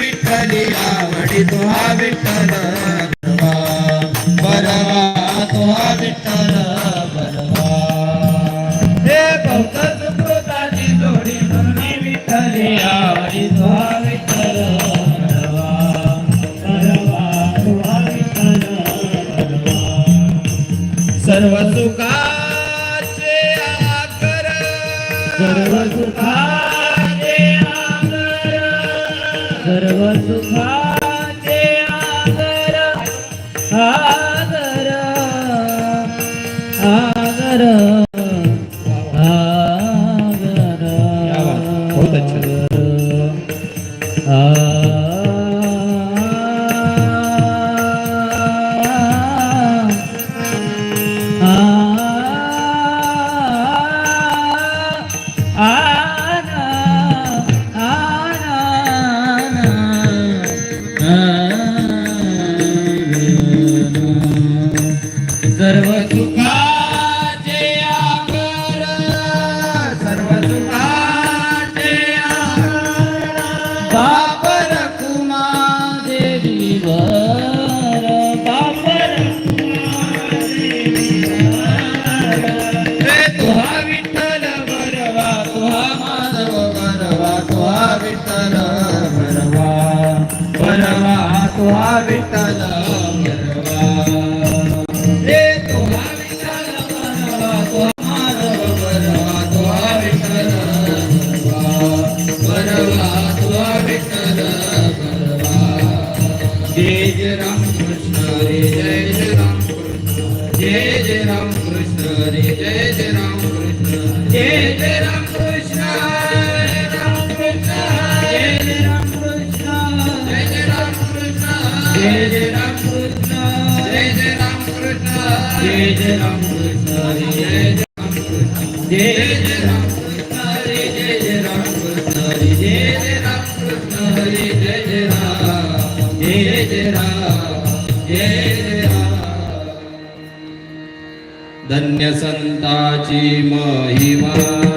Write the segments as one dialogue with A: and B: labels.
A: विठ्ठली आवडी तो हा विठ्ठल. सर्व सुखा Ah. Allah. धन्य संताची महिमा.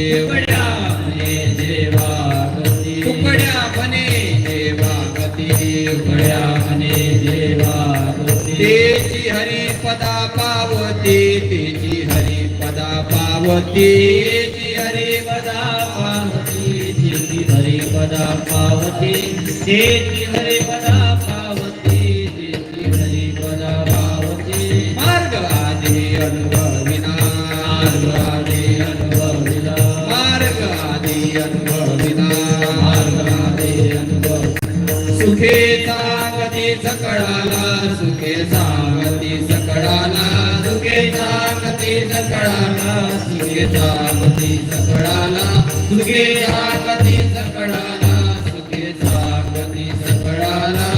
B: गती म्हणे जेवा गती तुकड्या म्हणे जेवा गती तुकड्या म्हणे जेवा गती तेची हरी पदा पावती तेची हरी पदा पावती. तेची हरी पदा पावती तेची हरी पदा पावती. तेची हरी पदा सुखे सांगती सकळाला सुखे सांगती सकळाला सुखे सांगती सकळाला सुखे सांगती सकळाला सुखे सांगती सकळाला सुखे सांगती सकळाला.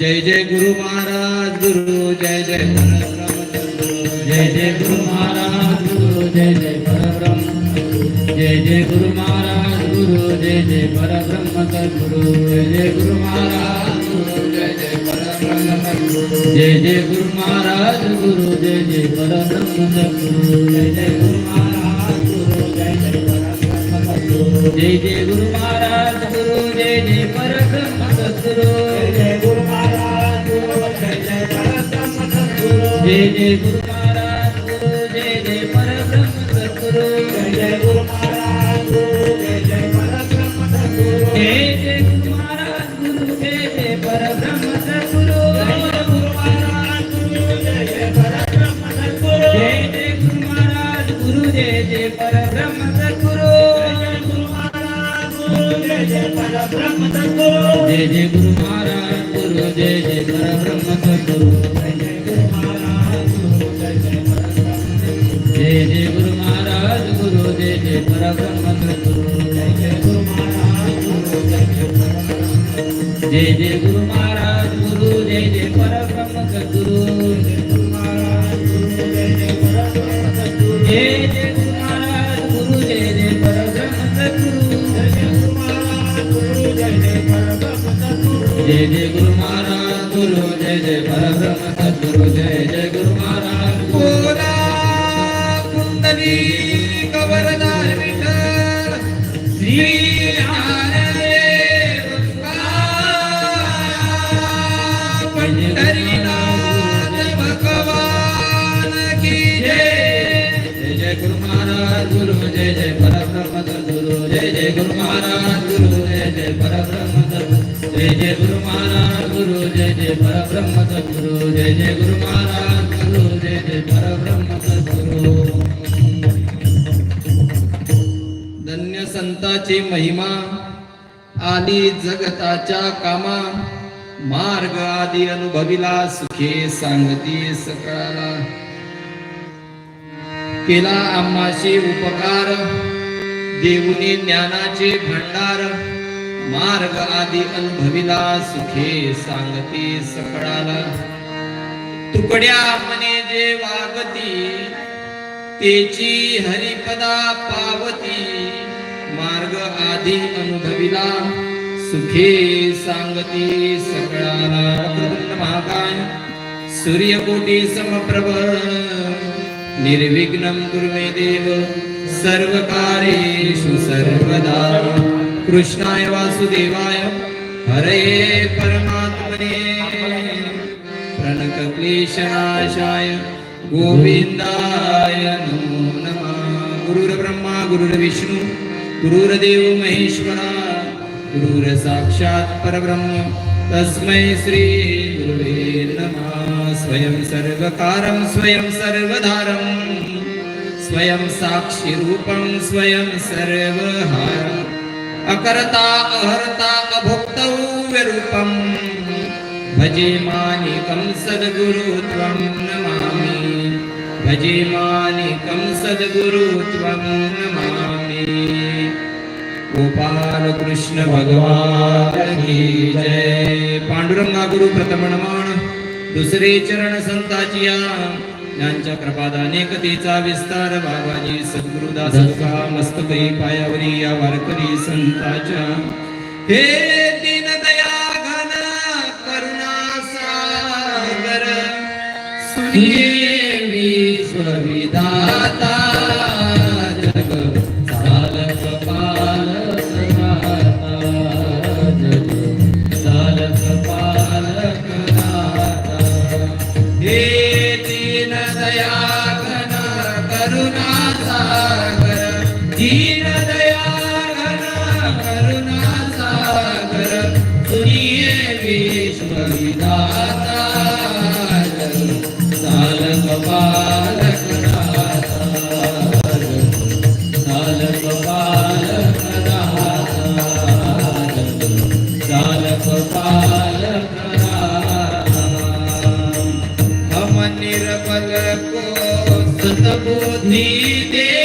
B: जय जय गुरु महाराज गुरु जय जय परब्रह्म सद्गुरु जय जय गुरु महाराज गुरु जय जय परब्रह्म. जय जय गुरु महाराज गुरु जय जय परब्रह्म सद्गुरु जय जय गुरु महाराज गुरु जय जय परब्रह्म सद्गुरु जय जय गुरु महाराज गुरु जय जय परब्रह्म सद्गुरु जय जय गुरु महाराज गुरु जय जय परब्रह्म सद्गुरु जय जय गुरु महाराज गुरु जय जय परब्रह्म सद्गुरु जय जय गुरु महाराज गुरु जय जय परब्रह्म सद्गुरु जय जय गुरु जय जय गुरु महाराज गुरु जय जय परब्रह्म सद्गुरु जय जय गुरु महाराज गुरु जय जय परब्रह्म जय जय गुरु महाराज गुरु जय जय परब्रह्म सद्गुरु जय जय गुरु महाराज गुरु जय जय परब्रह्म सद्गुरु जय जय गुरु जय जय जय गुरु महाराज गुरु जय जय परब्रह्म सद्गुरु जय जय गुरु महाराज गुरु जय जय परब्रह्म सद्गुरु धन्य संताची महिमा आली जगताच्या कामा मार्ग आदी अनुभविला सुखे सांगती सकाळाला. केला आम्हाशी उपकार देऊनी ज्ञानाचे भंडार मार्ग आदी अनुभविला सुखे सांगते सकळाला. तुकड्या मने जे वागती तेची हरिपदा पावती. मार्ग आधी अनुभविला सुखे सांगते सकळाला. महाकाय सूर्यकोटी समप्रभ निर्विघ्न गुरुमे देव सर्वकार्येषु सर्वदा. कृष्णाय वासुदेवाय। हरये परमात्मने। प्रणकक्लेशनाशाय। गोविन्दाय नमो नमः। गुरुर्ब्रह्मा गुरुर्विष्णु गुरुर्देव महेश्वरा। गुरुर्साक्षात् परब्रह्म। तस्मै श्री गुरुवे नमः। स्वयं सर्वकारं स्वयं सर्वधारं। स्वयं साक्षी रूपं स्वयं सर्वहारम् अकर्ता अहर्ता अभोक्तौ विरूपम् भजे मानिकं सद्गुरु त्वं नमामि। भजे मानिकं सद्गुरु त्वं नमामि। गोपाल कृष्ण भगवान की जय। पांडुरंगा गुरु प्रथम नमन दुसरे चरण संताचिया। यांच्या कृपादाने अनेकतेचा विस्तार बाबाजी सद्गुरुदास का मस्तकई पायावरी या वारकरी संताच्या. हे दीनदया घन करुणा सागर. सुनी नीते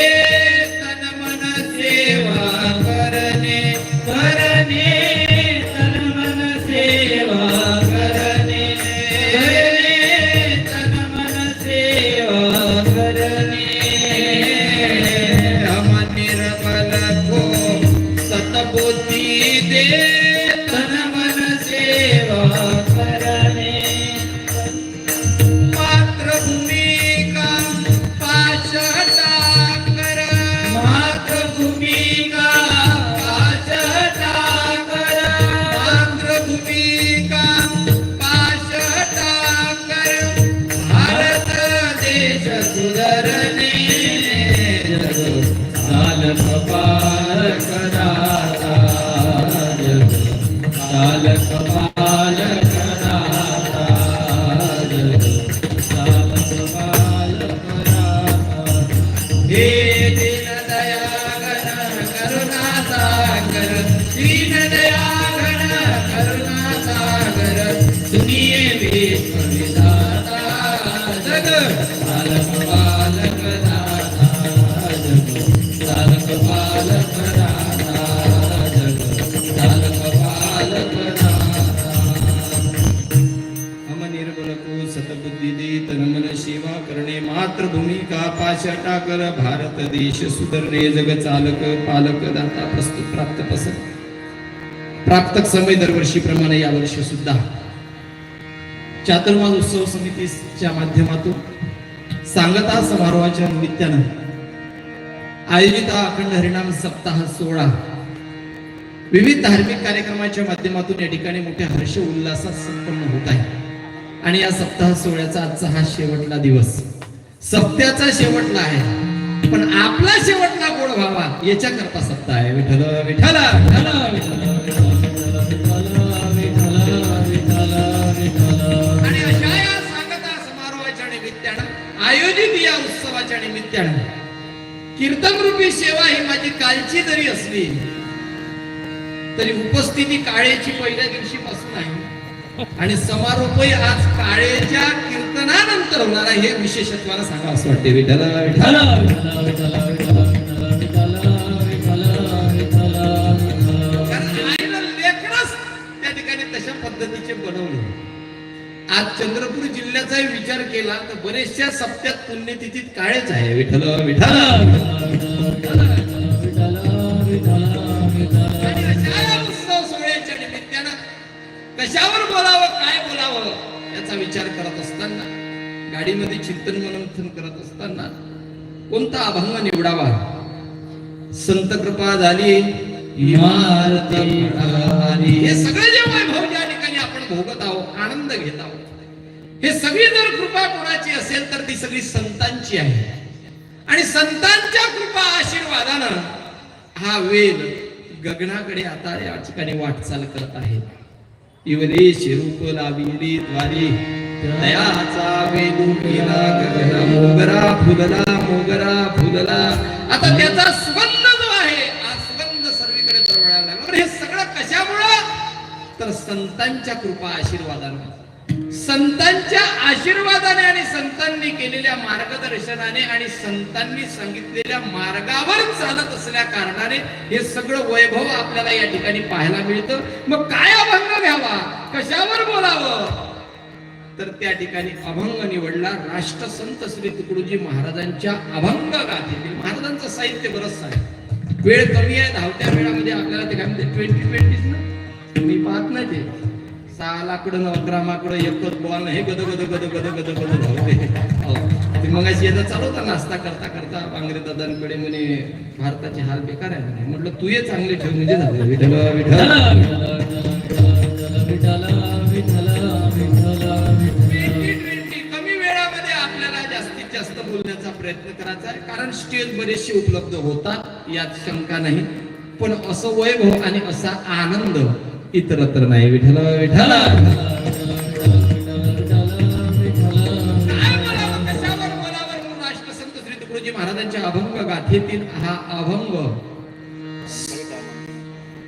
B: मातृभूमिका कर भारत देश सुधरणे जग चालक पालक दाता प्रस्तुत प्राप्त पसंत. प्राप्त समय दरवर्षी प्रमाणे यावर्षी सुद्धा. चातुर्मास उत्सव समितीच्या माध्यमातून सांगता समारोहाच्या निमित्तानं आयोजित हा अखंड हरिणाम सप्ताह सोहळा विविध धार्मिक कार्यक्रमाच्या माध्यमातून या ठिकाणी मोठ्या हर्ष उल्हासात संपन्न होत आहे. आणि या सप्ताह सोहळ्याचा आजचा हा शेवटला दिवस सत्याचा शेवटला आहे पण आपला शेवटला गोड व्हावा याच्या करता सत्ता आहे. विठ्ठल विठ्ठल विठ्ठल, आणि अशा या सांगता समारोहाच्या निमित्तानं आयोजित या उत्सवाच्या निमित्तानं कीर्तन रूपी सेवा ही माझी कालची जरी असली तरी उपस्थिती काळेची पहिल्या दिवशी पासून आहे. आणि समारोपही आज काळेच्या कीर्तनानंतर होणार आहे हे विशेषत्वाला सांगा असं वाटते विठ्ठल विठ्ठल त्या ठिकाणी तशा पद्धतीचे बनवले आज चंद्रपूर जिल्ह्याचाही विचार केला तर बरेचशा सप्त्यात पुण्यतिथीत काळेच आहे विठ्ठल विठ्ठल आणि अशा या कशावर बोलावं काय बोलावं याचा विचार करत असताना गाडीमध्ये चिंतन मनंथन करत असताना कोणता अभंग निवडावा? संत कृपा झाली हे सगळे जे वैभव ज्या ठिकाणी आपण भोगत आहोत आनंद घेत आहोत. हे सगळी जर कृपा कोणाची असेल तर ती सगळी संतांची आहे. आणि संतांच्या कृपा आशीर्वादानं हा वेद गगनाकडे आता या ठिकाणी वाटचाल करत आहे इवरे शिरूप लाविली द्वारी दयाचा वेदू केला गगना मोगरा फुलला मोगरा फुलला आता त्याचा सुगंध जो आहे हा सुगंध सर्वीकडे दरवळायला लागला. हे सगळं कशामुळं? तर संतांच्या कृपा आशीर्वादानं संतांच्या आशीर्वादाने आणि संतांनी केलेल्या मार्गदर्शनाने आणि संतांनी सांगितलेल्या मार्गावर चालत असल्या कारणाने हे सगळं वैभव आपल्याला या ठिकाणी पाहायला मिळतं. मग काय अभंग द्यावा कशावर बोलावं? तर त्या ठिकाणी अभंग निवडला राष्ट्रसंत श्री तुकडोजी महाराजांच्या अभंग गाथेतील. महाराजांचं साहित्य बरंच आहे. वेळ कमी आहे धावत्या वेळामध्ये आपल्याला ते काय म्हणते? ट्वेंटी ट्वेंटीच ना? मी पाहत नाही ते. सहा लाकडं अकरा माकडं एकच बॉल हे गद गद गद गद गद गद धावते हो. ते मग अशी याचा चालवता नाश्ता करता करता बांगरे दादांकडे म्हणे भारताचे हाल बेकार आहे म्हणे. म्हटलं तू ये चांगले ठेव म्हणजे झालं. विठल विठ्ठल. प्रयत्न करायचा आहे. कारण स्टेज बरेचसे उपलब्ध होतात यात शंका नाही. पण असं वैभव आणि असा आनंद इतरत्र नाही. श्री तुकडोजी महाराजांच्या अभंग गाथेतील हा अभंग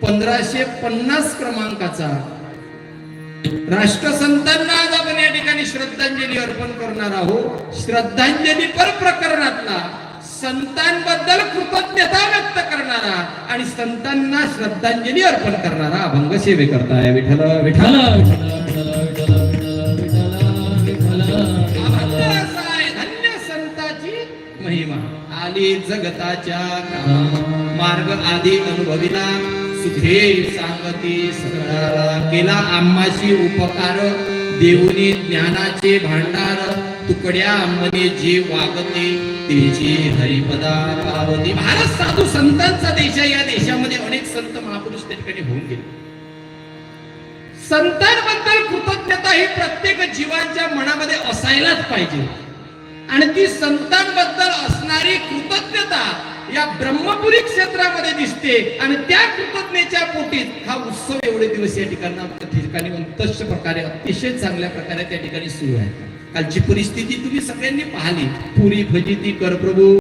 B: पंधराशे पन्नास क्रमांकाचा राष्ट्रसंतांना आज आपण या ठिकाणी श्रद्धांजली अर्पण करणार आहोत. श्रद्धांजली पर प्रकरणातला संतांबद्दल कृतज्ञता व्यक्त करणारा आणि संतांना श्रद्धांजली अर्पण करणारा अभंग सेवे करताय. विठल विठल धन्य संताची महिमा. आली जगताच्या मार्ग आधी अनुभविला. सुखे सांगती केला आम्हाशी उपकार देऊनी ज्ञानाचे भांडार. तुकड्या मने जे वागते तेची हरिपदा पावते. भारत साधू संतांचा देश आहे. या देशामध्ये अनेक संत महापुरुष त्या ठिकाणी होऊन गेले. संतांबद्दल कृतज्ञता ही प्रत्येक जीवांच्या मनामध्ये असायलाच पाहिजे. आणि ती संतांबद्दल असणारी कृतज्ञता या ब्रह्मपुरी क्षेत्रामध्ये दिसते आणि त्या कृतज्ञतेच्या पोटीत हा उत्सव एवढे दिवस या ठिकाणी ठिकाणी तश प्रकारे अतिशय चांगल्या प्रकारे त्या ठिकाणी सुरू आहे. कालची परिस्थिती तुम्ही सगळ्यांनी पाहिली. पुरी भजिती कर प्रभू.